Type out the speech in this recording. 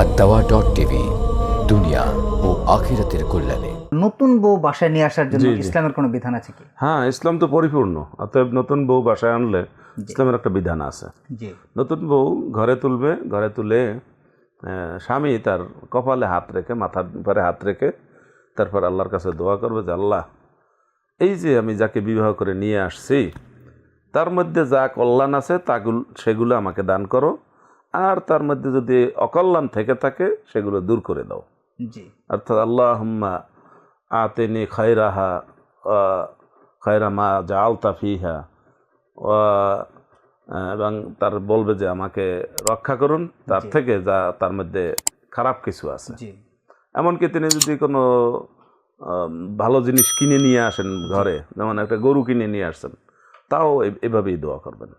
R dot TV দুনিয়া ও আখিরাতের কল্যাণে। নতুন বউ বাসায় নিয়ে আসার জন্য। ইসলামের কোনো বিধান আছে কি? হ্যাঁ ইসলাম তো পরিপূর্ণ। অতএব নতুন বউ বাসায় আনলে ইসলামের একটা বিধান আছে। নতুন বউ ঘরে তুলবে ঘরে তুলে স্বামী তার কপালে হাত রেখে মাথার উপরে হাত রেখে তারপর আল্লাহর কাছে দোয়া করবে যে আল্লাহ এই যে আমি যাকে বিবাহ করে নিয়ে আসছি তার মধ্যে যা কল্যাণ আছে তাগুল সেগুলো আমাকে দান করো। আর তার মধ্যে যদি অকল্যাণ থেকে থাকে সেগুলো দূর করে দাও। জি। অর্থাৎ আল্লাহ আতেনি খয়রাহা খয়রা মা জাল তাফিহা এবং তার বলবে যে আমাকে রক্ষা করুন। তার থেকে যা তার মধ্যে খারাপ কিছু আছে। এমনকি তিনি যদি কোনো ভালো জিনিস কিনে নিয়ে আসেন ঘরে যেমন একটা গরু কিনে নিয়ে আসছেন তাও এভাবেই দোয়া করবেন।